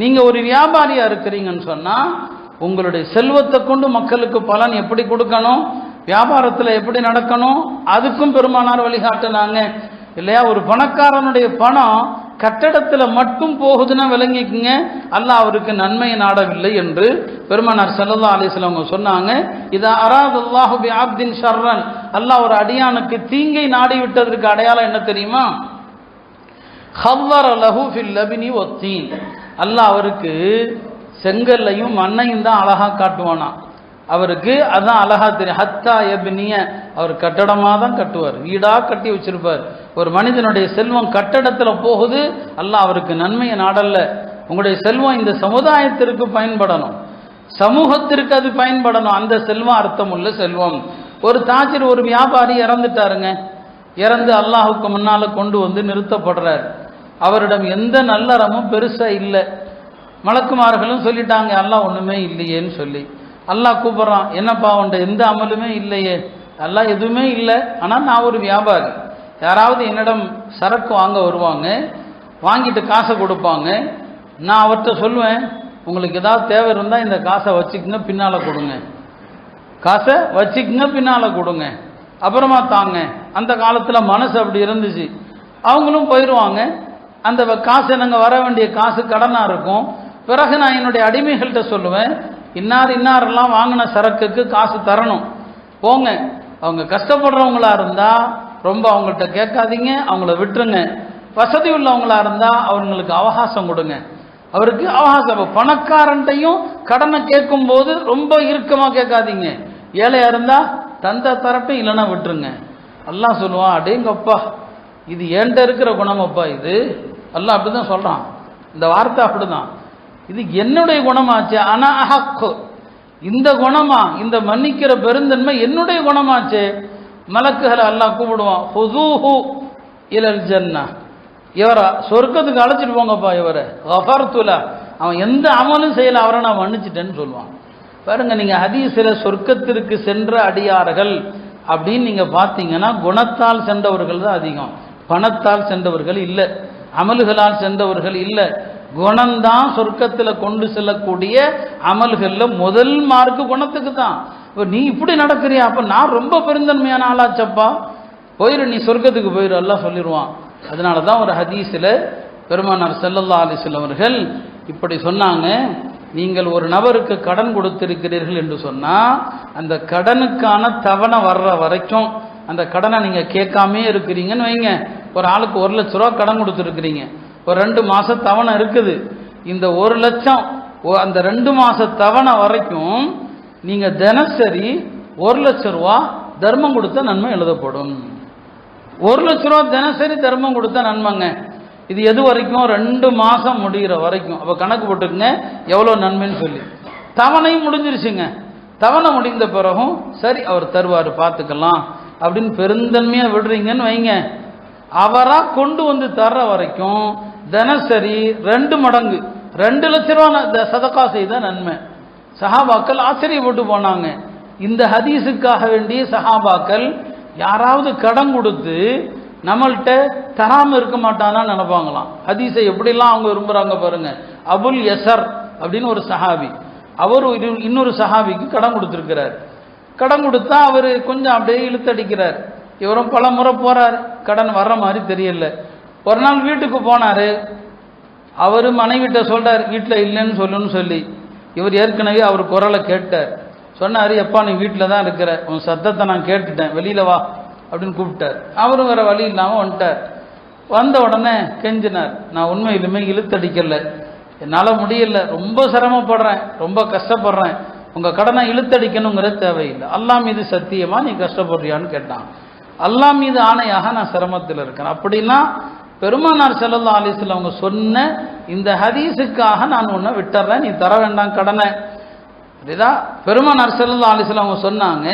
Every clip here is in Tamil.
நீங்க ஒரு வியாபாரியா இருக்கிறீங்கன்னு சொன்னா உங்களுடைய செல்வத்தை கொண்டு மக்களுக்கு பலன் எப்படி கொடுக்கணும் வியாபாரத்தில் எப்படி நடக்கணும் அதுக்கும் பெருமானார் வழிகாட்டுனாங்க. இல்லையா? ஒரு பணக்காரனுடைய பணம் கட்டடத்தில் மட்டும் போகுதுன்னா விளங்கிக்குங்க. அல்ல அவருக்கு நன்மையை நாடவில்லை என்று பெருமனார் செல்லதா ஆலேசில் அவங்க சொன்னாங்க. இது அராத் அல்லாஹு ஆப்தின் ஷர்ரன். அல்லாஹ் ஒரு அடியானுக்கு தீங்கை நாடி விட்டதற்கு அடையாளம் என்ன தெரியுமா? ஹவ்வர லஹு ஃபில் லபினி ஒத்தீன் அல்லாஹ் அவருக்கு செங்கல்லையும் மண்ணையும் தான் அழகா காட்டுவானா. அவருக்கு அதான் அழகா தெரியும். ஹத்தா எபினிய அவர் கட்டடமாக தான் கட்டுவார். வீடாக கட்டி வச்சிருப்பார். ஒரு மனிதனுடைய செல்வம் கட்டடத்தில் போகுது அல்லாஹ் அவருக்கு நன்மையை நாடல்ல. உங்களுடைய செல்வம் இந்த சமுதாயத்திற்கு பயன்படணும். சமூகத்திற்கு அது பயன்படணும். அந்த செல்வம் அர்த்தம் உள்ள செல்வம். ஒரு தாஜர் ஒரு வியாபாரி இறந்துட்டாருங்க. இறந்து அல்லாஹுக்கு முன்னால் கொண்டு வந்து நிறுத்தப்படுறார். அவரிடம் எந்த நல்லறமும் பெருசாக இல்லை. மலக்குமார்களும் சொல்லிட்டாங்க எல்லாம் ஒன்றுமே இல்லையேன்னு சொல்லி. அல்லாஹ் கூப்பிட்றான் என்னப்பா உண்ட எந்த அமலுமே இல்லையே. எல்லாம் எதுவுமே இல்லை. ஆனால் நான் ஒரு வியாபாரி. யாராவது என்னிடம் சரக்கு வாங்க வருவாங்க வாங்கிட்டு காசை கொடுப்பாங்க. நான் அவர்கிட்ட சொல்லுவேன் உங்களுக்கு ஏதாவது தேவை இருந்தால் இந்த காசை வச்சுக்கங்க பின்னால் கொடுங்க. காசை வச்சுக்கங்க பின்னால் கொடுங்க. அப்புறமா தாங்க. அந்த காலத்தில் மனசு அப்படி இருந்துச்சு. அவங்களும் போயிடுவாங்க அந்த காசு நாங்கள் வர வேண்டிய காசு கடனாக இருக்கும். பிறகு நான் என்னுடைய அடிமைகள்கிட்ட சொல்லுவேன் இன்னார் இன்னாரெல்லாம் வாங்கின சரக்குக்கு காசு தரணும். போங்க. அவங்க கஷ்டப்படுறவங்களா இருந்தால் ரொம்ப அவங்கள்ட்ட கேட்காதீங்க அவங்கள விட்டுருங்க. வசதி உள்ளவங்களா இருந்தால் அவங்களுக்கு அவகாசம் கொடுங்க. அவருக்கு அவகாசம். பணக்காரன்ட்டையும் கடனை கேட்கும்போது ரொம்ப இறுக்கமாக கேட்காதீங்க. ஏழையா இருந்தால் தந்த தரட்டும் இல்லைன்னா விட்டுருங்க. எல்லாம் சொல்லுவான் அடேங்கப்பா இது என்கிட்ட இருக்கிற குணமப்பா இது. அல்லாஹ் அப்படிதான் சொல்கிறான் இந்த வார்த்தை அப்படிதான் இது என்னுடைய குணமாச்சு? ஆனா அஹக்கு. இந்த குணமா? இந்த மன்னிக்கிற பெருந்தன்மை என்னுடைய குணமாச்சு? மலக்குகளை எல்லாம் கூப்பிடுவான் ஹுதூஹு இலல் ஜன்னா இவரை சொர்க்கத்துக்கு அழைச்சிட்டு போங்கப்பா இவரை. கஃபர்துல. அவன் எந்த அமலும் செய்யலை அவரை நான் மன்னிச்சிட்டேன்னு சொல்லுவான். பாருங்க நீங்கள் ஹதீஸில் சொர்க்கத்திற்கு சென்ற அடியார்கள் அப்படின்னு நீங்கள் பார்த்தீங்கன்னா குணத்தால் சென்றவர்கள் தான் அதிகம். பணத்தால் சென்றவர்கள் இல்லை. அமல்களால் சென்றவர்கள் இல்லை. குணம்தான் சொர்க்கத்தில் கொண்டு செல்லக்கூடிய அமல்களில் முதல் மார்க்கு குணத்துக்கு தான் இப்போ நீ இப்படி நடக்கிறியா? அப்போ நான் ரொம்ப பெருந்தன்மையான ஆளாச்சப்பா. போயிரு நீ சொர்க்கத்துக்கு போயிரு எல்லாம் சொல்லிடுவான் அதனால தான் ஒரு ஹதீஸில் பெருமானார் செல்லல்லா அவர்கள் இப்படி சொன்னாங்க. நீங்கள் ஒரு நபருக்கு கடன் கொடுத்திருக்கிறீர்கள் என்று சொன்னால் அந்த கடனுக்கான தவணை வர்ற வரைக்கும் அந்த கடனை நீங்கள் கேட்காமே இருக்கிறீங்கன்னு வைங்க. ஒரு ஆளுக்கு ஒரு லட்ச ரூபா கடன் கொடுத்துருக்குறீங்க. ஒரு ரெண்டு மாத தவணை இருக்குது. இந்த ஒரு லட்சம் அந்த ரெண்டு மாத தவணை வரைக்கும் நீங்கள் தினசரி ஒரு லட்ச ரூபா தர்மம் கொடுத்த நன்மை எழுதப்படும். ஒரு லட்ச ரூபா தினசரி தர்மம் கொடுத்த நன்மைங்க. இது எது வரைக்கும்? ரெண்டு மாதம் முடிகிற வரைக்கும். அப்போ கணக்கு போட்டுக்குங்க எவ்வளோ நன்மைன்னு சொல்லி. தவணையும் முடிஞ்சிருச்சுங்க. தவணை முடிந்த பிறகும் சரி அவர் தருவார் பார்த்துக்கலாம் அப்படின்னு பெருந்தன்மையாக விடுறீங்கன்னு வைங்க. அவராக கொண்டு வந்து தர்ற வரைக்கும் தினசரி ரெண்டு மடங்கு. ரெண்டு லட்ச ரூபா சதக்கா செய்த நன்மை. சஹாபாக்கள் ஆச்சரியப்பட்டு போனாங்க. இந்த ஹதீஸுக்காக வேண்டிய சஹாபாக்கள் யாராவது கடன் கொடுத்து நம்மள்கிட்ட தராமல் இருக்க மாட்டானான்னு நினைப்பாங்களாம். ஹதீஸை எப்படிலாம் அவங்க விரும்புகிறாங்க பாருங்க. அபுல் யசர் அப்படின்னு ஒரு சஹாபி. அவர் இன்னொரு சஹாபிக்கு கடன் கொடுத்துருக்கிறார். கடன் கொடுத்தா அவர் கொஞ்சம் அப்படியே இழுத்தடிக்கிறார். இவரும் பல முறை போறார். கடன் வர்ற மாதிரி தெரியல. ஒரு நாள் வீட்டுக்கு போனார். அவர் மனைவிட்ட சொல்கிறார் வீட்டில் இல்லைன்னு சொல்லுன்னு சொல்லி. இவர் ஏற்கனவே அவர் குரலை கேட்டார். சொன்னார் எப்பா நீ வீட்டில் தான் இருக்கிற. உன் சத்தத்தை நான் கேட்டுட்டேன். வெளியில் வா. அப்படின்னு கூப்பிட்டார். அவரும் வேறு வழி இல்லாமல் வந்துட்டார். வந்த உடனே கெஞ்சினார். நான் உண்மையிலுமே இழுத்தடிக்கல. என்னால் முடியல. ரொம்ப சிரமப்படுறேன். ரொம்ப கஷ்டப்படுறேன். உங்கள் கடனை இழுத்தடிக்கணுங்கிற தேவையில்லை. அல்லாம் மீது சத்தியமாக நீ கஷ்டப்படுறியான்னு கேட்டான். அல்லாஹ் மீது ஆணையாக நான் சிரமத்தில் இருக்கிறேன் அப்படின்னா பெருமானார் செல்லல்லா அலிஸ்ல அவங்க சொன்ன இந்த ஹதீஸுக்காக நான் உன்னை விட்டுறேன் நீ தர வேண்டாம் கடனை. புரியுதா? பெருமானார் செல்லல்லா அலிஸ்ல அவங்க சொன்னாங்க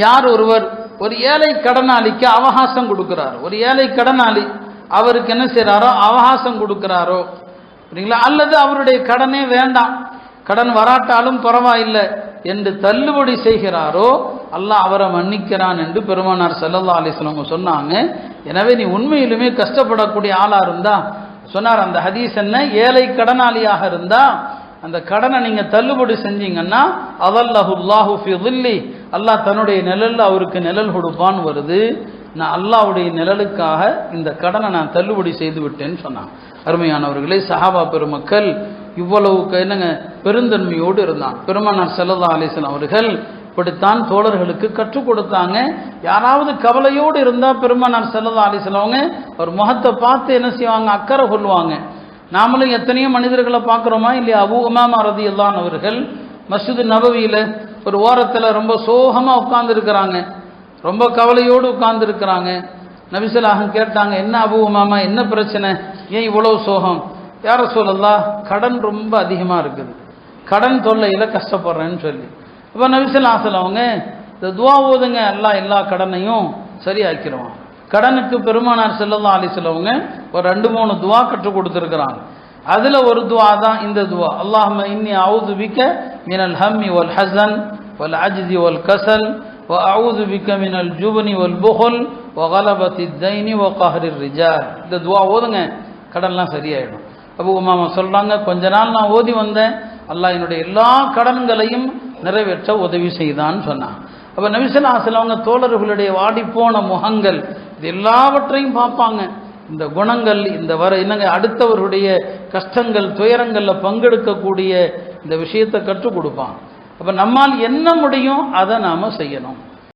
யார் ஒருவர் ஒரு ஏழை கடனாளிக்கு அவகாசம் கொடுக்குறாரு ஒரு ஏழை கடனாளி அவருக்கு என்ன செய்கிறாரோ அவகாசம் கொடுக்குறாரோ சரிங்களா அல்லது அவருடைய கடனே வேண்டாம் கடன் வராட்டாலும் பரவாயில்லை என்று தள்ளுபடி செய்கிறாரோ அல்லாஹ் அவரை மன்னிக்கிறான் என்று பெருமானார் செல்லல்லா அலைஹி சொன்னாங்க. எனவே நீ உண்மையிலுமே கஷ்டப்படக்கூடிய ஆளாக இருந்தா சொன்னார் அந்த ஹதீஸ் என்ன? ஏழை கடனாளியாக இருந்தா அந்த கடனை நீங்கள் தள்ளுபடி செஞ்சீங்கன்னா அதல்லஹுல்லாஹு ஃபிதில்லி அல்லாஹ் தன்னுடைய நிழலில் அவருக்கு நிழல் கொடுப்பான் வருது. நான் அல்லாஹ்வுடைய நிழலுக்காக இந்த கடனை நான் தள்ளுபடி செய்து விட்டேன்னு சொன்னான் அருமையானவர்களே சஹாபா பெருமக்கள் இவ்வளவுக்கு என்னங்க பெருந்தன்மையோடு இருந்தான் பெருமானார் செல்லதா அலிசன் அவர்கள் இப்படித்தான் தோழர்களுக்கு கற்றுக் கொடுத்தாங்க. யாராவது கவலையோடு இருந்தால் பெருமானார் செல்லதா அலிஸ்லாம் செல்லவங்க ஒரு முகத்தை பார்த்து என்ன செய்வாங்க? அக்கறை கொள்வாங்க. நாமளும் எத்தனையோ மனிதர்களை பார்க்குறோமா? இல்லையா? அபு உமாமா ரதி அவர்கள் மஸ்ஜிது நபவியில் ஒரு ஓரத்தில் ரொம்ப சோகமாக உட்கார்ந்துருக்கிறாங்க. ரொம்ப கவலையோடு உட்கார்ந்துருக்கிறாங்க. நபிசலாகம் கேட்டாங்க என்ன அபு உமாமா? என்ன பிரச்சனை? ஏன் இவ்வளோ சோகம்? யார சொல்லலா கடன் ரொம்ப அதிகமாக இருக்குது. கடன் தொல்லையில் கஷ்டப்படுறேன்னு சொல்லி. அப்போ நபிசல்லாசல் அவங்க இந்த துவா ஓதுங்க எல்லா எல்லா கடனையும் சரியாக்கிடுவான் கடனுக்கு பெருமானார் செல்லல்லா ஆலி செல்லவங்க ஒரு ரெண்டு மூணு துவா கற்றுக் கொடுத்துருக்குறாங்க. அதில் ஒரு துவா தான் இந்த துவா. அல்லாஹ் இன்னி அவுது பிக்க மினல் ஹம்மி ஒல் ஹசன் ஒல் அஜ்தி ஒல் கசல் ஓ அவுது பிக்க மினல் ஜூபனி ஒல் புகல் ஒ கலபத்தி தைனி ஒ கஹரிர் ரிஜா இந்த துவா ஓதுங்க கடன்லாம் சரியாயிடும். அப்போ உமாமா சொல்கிறாங்க கொஞ்ச நாள் நான் ஓதி வந்தேன். அல்லாஹ் என்னுடைய எல்லா கடன்களையும் நிறைவேற்ற உதவி செய்தான்னு சொன்னான். அப்போ நபிசல்லாசல் அவங்க தோழர்களுடைய வாடிப்போன முகங்கள் இது எல்லாவற்றையும் பார்ப்பாங்க. இந்த குணங்கள் இந்த வர என்னங்க அடுத்தவருடைய கஷ்டங்கள் துயரங்களில் பங்கெடுக்கக்கூடிய இந்த விஷயத்தை கற்றுக் கொடுப்பான். அப்போ நம்மால் என்ன முடியும்? அதை நாம் செய்யணும்.